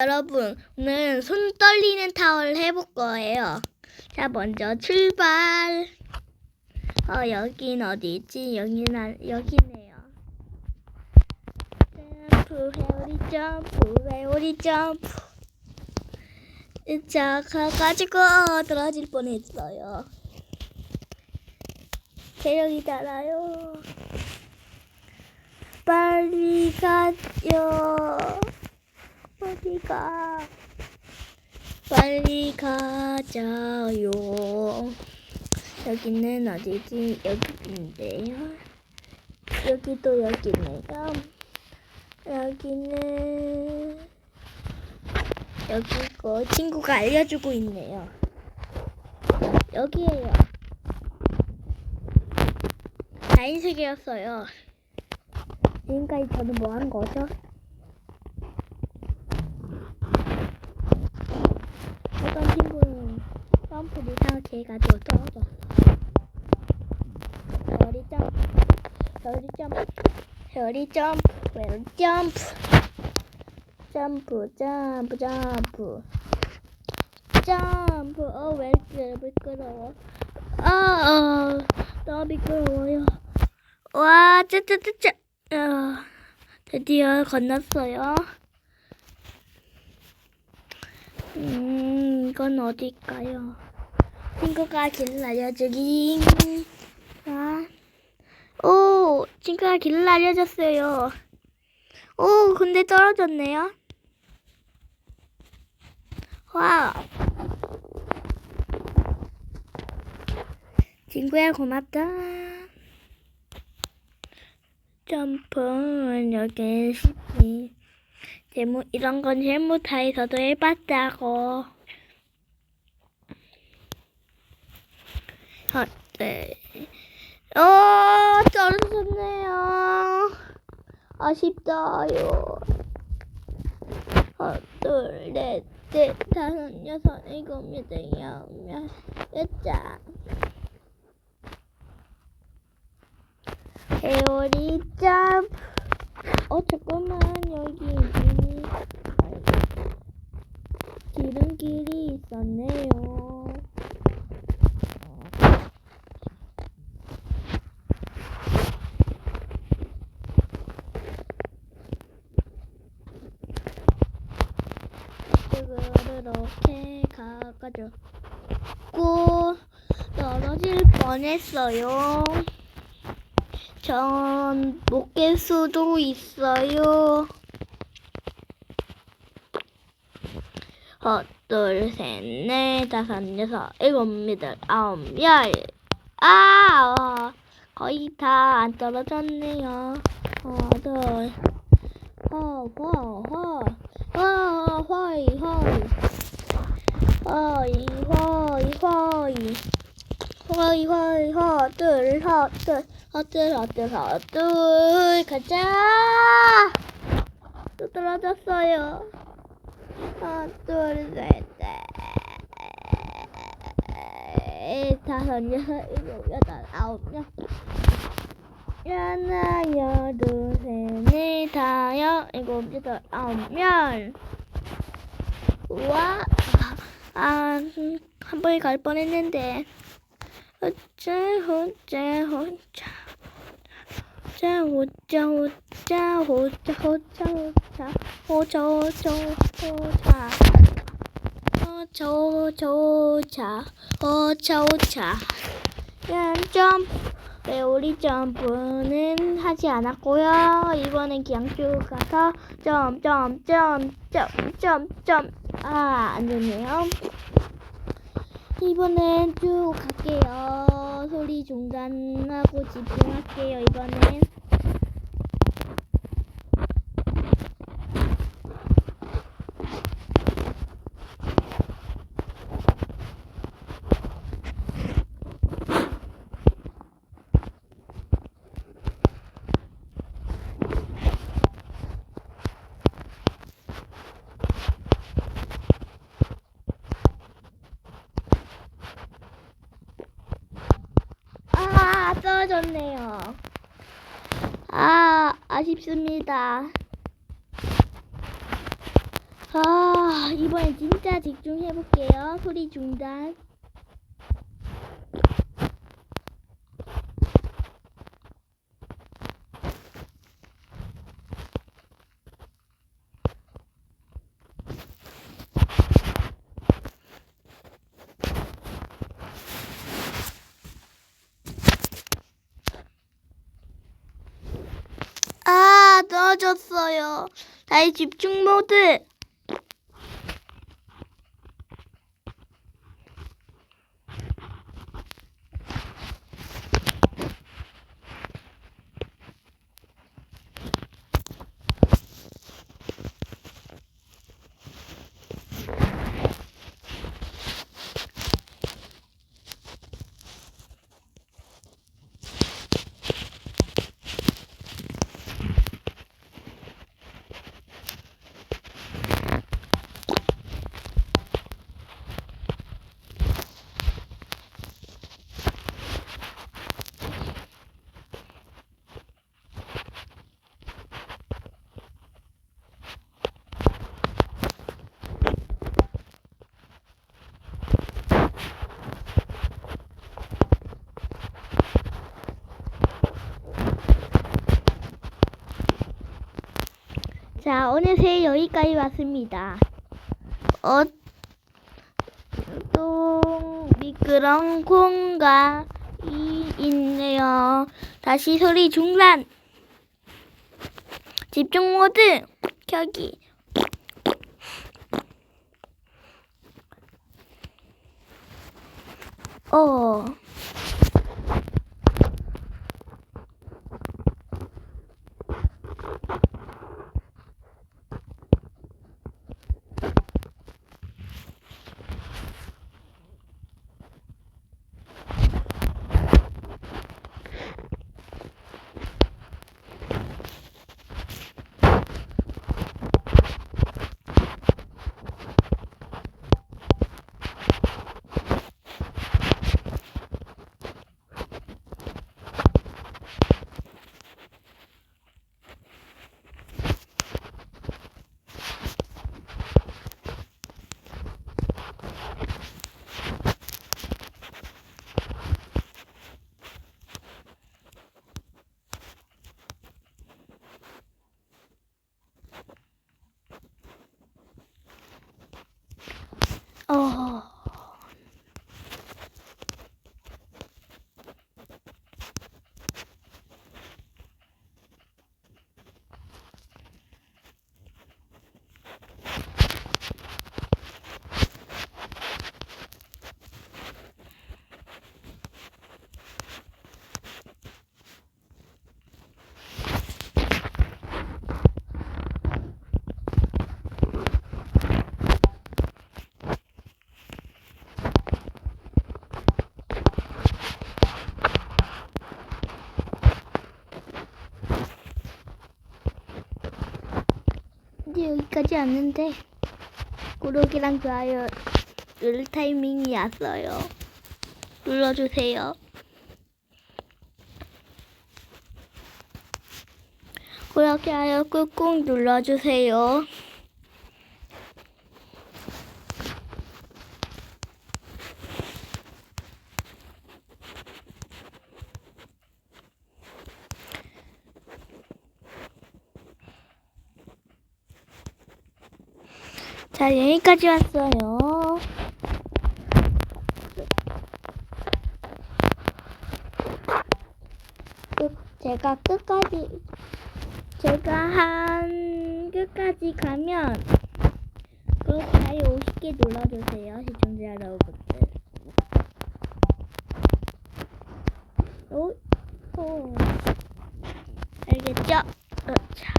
여러분, 오늘 손 떨리는 타워를 해볼 거예요. 자, 먼저 출발. 어, 여긴 어디지? 여기는, 아- 여기네요. 점프, 회오리 점프, 회오리 점프. 자, 가가지고 떨어질 뻔했어요. 대령이잖아요. 빨리 가요. 빨리 가. 빨리 가자요. 여기는 어디지? 여기인데요. 여기도 여기네요. 여기는 여기고 친구가 알려주고 있네요. 여기에요. 다인세계였어요. 지금까지 저는 뭐 한 거죠? 어떤 친구는 점프를 이상하게 해 가지고 떨어졌어. 별이 점프, 별이 점프, 별이 점프, 별이 점프, 점프, 점프, 점프, 점프. 어, 왜 이렇게 미끄러워? 아, 어, 너무 미끄러워요. 와, 짜짜짜짜. 어, 드디어 건넜어요. 음, 이건 어딜까요? 친구가 길을 알려주기. 아, 오, 친구가 길을 알려줬어요. 오, 근데 떨어졌네요. 와. 친구야, 고맙다. 점프, 여기 쉽지. 제무 이런 건 제무타에서도 해봤다고. 어, 네. 어, 떨어졌네요. 아쉽다요. 하나, 둘, 넷, 넷, 다섯, 여섯, 일곱, 여덟, 아홉, 열, 자. 회오리 점프. 어 잠깐만 여기 이 지름길이 있었네요. 이렇게 가가지고 떨어질 뻔했어요. 전 못 깰 수도 있어요. 하나, 둘, 셋, 넷, 다섯, 여섯, 일곱, 여덟, 아홉, 열. 아, 어, 거의 다 안 떨어졌네요. 하나, 둘, 허, 허, 허, 허, 허이, 허이, 허이, 허이, 허이. 허이 허이 허들 허들 허들 허들 허들 가자! 또 떨어졌어요. 하나 둘셋넷. 다섯 여섯 일곱 여덟 아홉 열. 하나 열둘 셋넷. 다섯 일곱 여덟 아홉 열. 우와 아 한 번에 갈 뻔했는데. 어째 혼자 혼자 혼자 혼자 혼자 혼자 혼자 혼자 혼자 혼자 혼자 혼자 혼자 혼자 혼자 점 회오리 점프는 하지 않았고요. 이번엔 그냥 쭉 가서 점점점점점점 아 안 되네요. 이번엔 쭉 갈게요. 소리 중단하고 집중할게요. 이번엔. 아, 떨어졌네요. 아, 아쉽습니다. 아, 아, 이번엔 진짜 집중해볼게요. 소리 중단. 아, 떨어졌어요. 다시 집중 모드. 자, 어느새 여기까지 왔습니다. 어, 또 미끄러운 공간이 있네요. 다시 소리 중단. 집중 모드 켜기. 어. 어. 이제 여기까지 왔는데 구독이랑 좋아요 누를 타이밍이 왔어요. 눌러주세요. 구독, 좋아요 꾹꾹 눌러주세요. 자, 여기까지 왔어요. 끝, 제가 끝까지, 제가 한 끝까지 가면 그 좋아요 50개 눌러주세요, 시청자 여러분들. 오, 오. 알겠죠? 어, 자.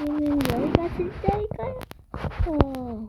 여기는 여기가 진짜일까요? 어.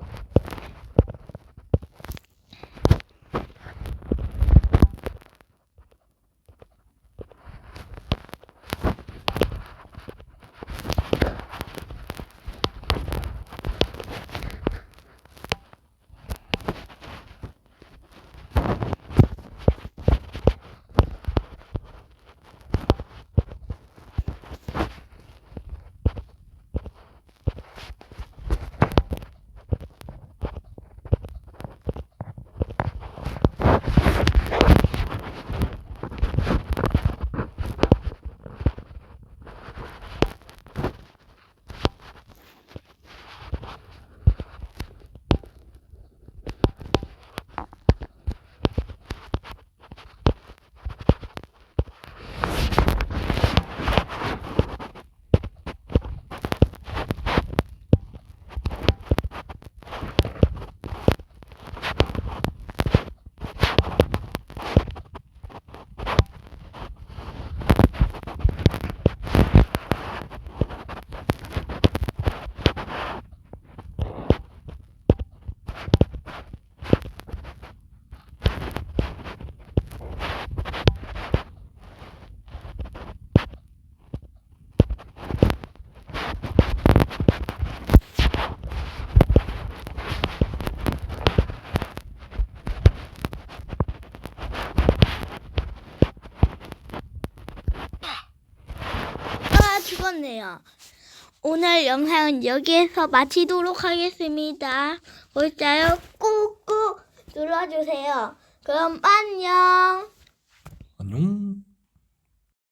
오늘 영상은 여기에서 마치도록 하겠습니다. 볼까요? 꾹꾹 눌러주세요. 그럼 안녕. 안녕.